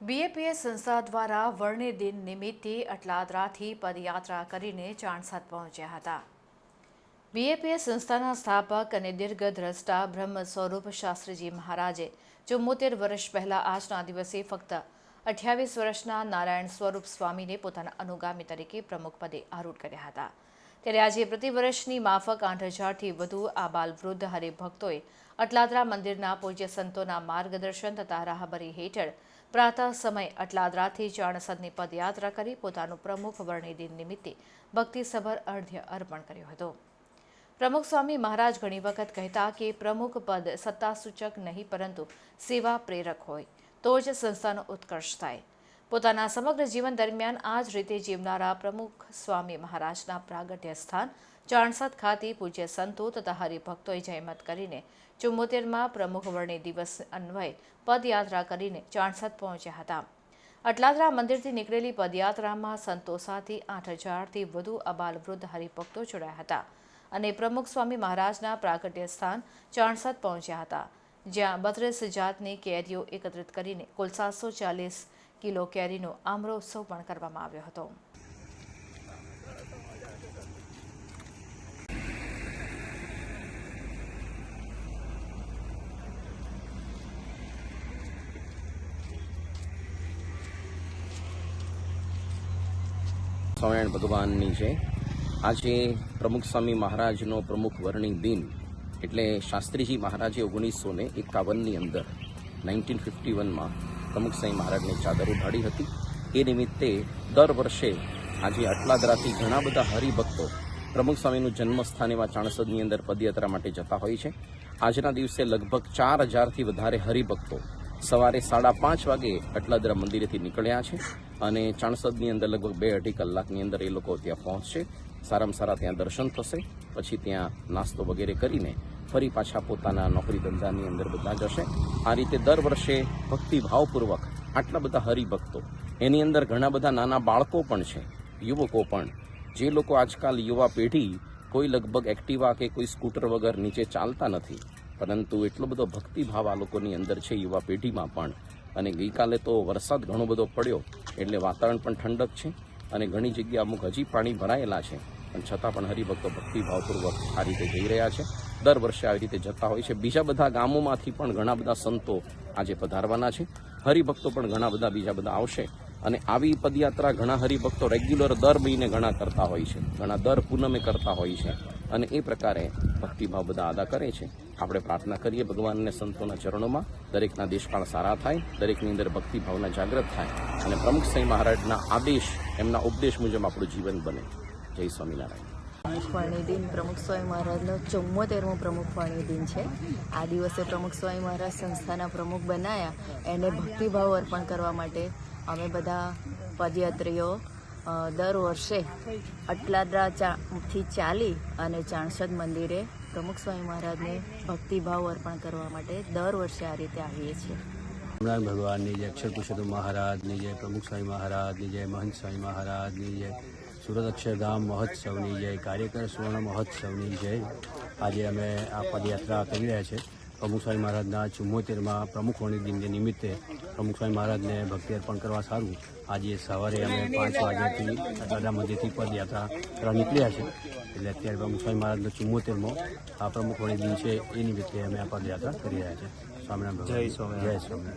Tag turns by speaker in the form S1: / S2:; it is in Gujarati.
S1: બીએપીએસ સંસ્થા દ્વારા વર્ણિ દિન નિમિત્તે અટલાદરાથી પદયાત્રા કરીને ચાણસદ પહોંચ્યા હતા. બીએપીએસ સંસ્થાના સ્થાપક અને દીર્ઘદ્રષ્ટા બ્રહ્મ સ્વરૂપ શાસ્ત્રીજી મહારાજે ચુમ્મોતેર વર્ષ પહેલા આજના દિવસે ફક્ત અઠ્યાવીસ વર્ષના નારાયણ સ્વરૂપ સ્વામીને પોતાના અનુગામી તરીકે પ્રમુખ પદે આરૂઢ કર્યા હતા. ત્યારે આજે પ્રતિવર્ષની માફક આઠ હજારથી વધુ આ બાલ વૃદ્ધ હરિભક્તોએ અટલાદરા મંદિરના પૂજ્ય સંતોના માર્ગદર્શન તથા રાહબરી હેઠળ પ્રાતઃ સમય અટલાદરાથી ચાણસદની પદયાત્રા કરી પોતાનું પ્રમુખ વર્ણિ દિન નિમિત્તે ભક્તિસભર અર્ધ્ય અર્પણ કર્યો હતો. પ્રમુખ સ્વામી મહારાજ ઘણી વખત કહેતા કે પ્રમુખ પદ સત્તાસૂચક નહીં પરંતુ સેવા પ્રેરક હોય તો જ સંસ્થાનો ઉત્કર્ષ થાય. પોતાના સમગ્ર જીવન દરમિયાન આ જ રીતે જીવનારા પ્રમુખ સ્વામી મહારાજના પ્રાગટ્ય સ્થાન, ચાણસદ ખાતે પૂજ્ય સંતો તથા હરિભક્તોએ જયમત કરીને ચુમ્મોતેરમાં પ્રમુખ વર્ણિ દિવસ અન્વયે પદયાત્રા કરીને ચાણસદ પહોંચ્યા હતા. અટલાદરા મંદિરથી નીકળેલી પદયાત્રામાં સંતો સાથે આઠ હજારથી વધુ અબાલ વૃદ્ધ હરિભક્તો જોડાયા હતા અને પ્રમુખ સ્વામી મહારાજના પ્રાગટ્ય સ્થાન ચાણસદ પહોંચ્યા હતા, જ્યાં બત્રીસ જાતની કેરીઓ એકત્રિત કરીને કુલ સાતસો ચાલીસ કિલો કેરીનો આમ્રોત્સવ પણ કરવામાં આવ્યો હતો.
S2: સ્વામિનારાયણ ભગવાનની છે. આજે પ્રમુખ સ્વામી મહારાજનો પ્રમુખ વર્ણિ દિન એટલે શાસ્ત્રીજી મહારાજે ઓગણીસો ને એકાવનની અંદર નાઇન્ટીન ફિફ્ટી વનમાં સ્વામી મહારાજની ચાદર ઉઢાડી હતી. એ નિમિત્તે દર વર્ષે આજે અટલાદરાથી ઘણા બધા હરિભક્તો પ્રમુખ સ્વામીનું જન્મસ્થાન એવા ચાણસદની અંદર પદયાત્રા માટે જતા હોય છે. આજના દિવસે લગભગ ચાર હજારથી વધારે હરિભક્તો સવારે સાડા પાંચ વાગે અટલાદરા મંદિરેથી નીકળ્યા છે અને ચાણસદની અંદર લગભગ બે અઢી કલાકની અંદર એ લોકો ત્યાં પહોંચશે. સારામાં સારા ત્યાં દર્શન થશે. પછી ત્યાં નાસ્તો વગેરે કરીને ફરી પાછા પોતાના નોકરી ધંધાની અંદર બધા જશે. આ રીતે દર વર્ષે ભક્તિભાવપૂર્વક આટલા બધા હરિભક્તો, એની અંદર ઘણા બધા નાના બાળકો પણ છે, યુવકો પણ. જે લોકો આજકાલ યુવા પેઢી કોઈ લગભગ એક્ટિવા કે કોઈ સ્કૂટર વગર નીચે ચાલતા નથી, પરંતુ એટલો બધો ભક્તિભાવ આ લોકોની અંદર છે યુવા પેઢીમાં પણ. અને ગઈકાલે તો વરસાદ ઘણો બધો પડ્યો, એટલે વાતાવરણ પણ ઠંડક છે અને ઘણી જગ્યા અમુક હજી પાણી ભરાયેલા છે. પણ છતાં પણ હરિભક્તો ભક્તિભાવપૂર્વક આ રીતે જઈ રહ્યા છે. દર વર્ષે આવી રીતે જતા હોય છે. બીજા બધા ગામોમાંથી પણ ઘણા બધા સંતો આજે પધારવાના છે. હરિભક્તો પણ ઘણા બધા બીજા બધા આવશે અને આવી પદયાત્રા ઘણા હરિભક્તો રેગ્યુલર દર મહિને ઘણા કરતા હોય છે. ઘણા દર પૂનમે કરતા હોય છે અને એ પ્રકારે ભક્તિભાવ બધા અદા કરે છે. આપણે પ્રાર્થના કરીએ ભગવાનને સંતોના ચરણોમાં. દરેકના દેશકાળ સારા થાય, દરેકની અંદર ભક્તિભાવના જાગૃત થાય અને પ્રમુખ સાંઈ મહારાજના આદેશ, એમના ઉપદેશ મુજબ આપણું જીવન બને. જય સ્વામિનારાયણ.
S3: પ્રમુખવાણી દિન. પ્રમુખ સ્વામી મહારાજનો ચુમ્મોતેરમો પ્રમુખવાણી દિન છે. આ દિવસે પ્રમુખ સ્વામી મહારાજ સંસ્થાના પ્રમુખ બનાયા. એને ભક્તિભાવ અર્પણ કરવા માટે અમે બધા પદયાત્રીઓ દર વર્ષે અટલાદરા ચા ચાલી અને ચાણસદ મંદિરે પ્રમુખ સ્વામી મહારાજને ભક્તિભાવ અર્પણ કરવા માટે દર વર્ષે આ રીતે આવીએ છીએ.
S4: સ્વામિનારાયણ ભગવાનની જય અક્ષર પુરુષોત્તમ મહારાજની જય પ્રમુખ સ્વામી મહારાજની જય મહંત સ્વામી મહારાજની જય. સુરત અક્ષરધામ મહોત્સવની જય કાર્યકર સુવર્ણ મહોત્સવની જય. આજે અમે આ પદયાત્રા કરી રહ્યા છે. પ્રમુખ સ્વામી મહારાજના ચુમ્મોતેરમાં પ્રમુખોની દિન નિમિત્તે પ્રમુખ સ્વામી મહારાજને ભક્તિ અર્પણ કરવા સારું આજે સવારે અમે પાંચ વાગ્યાથી દાદા મંદિરથી પદયાત્રા કરવા નીકળ્યા છે. એટલે અત્યારે પ્રમુખ સ્વામી મહારાજનો ચુમ્મોતેરમો આ પ્રમુખોની દિન છે. એ નિમિત્તે અમે આ પદયાત્રા કરી રહ્યા છે. સ્વામિનારાયણ જય સ્વામિનારાયણ. જય સ્વામિનારાયણ.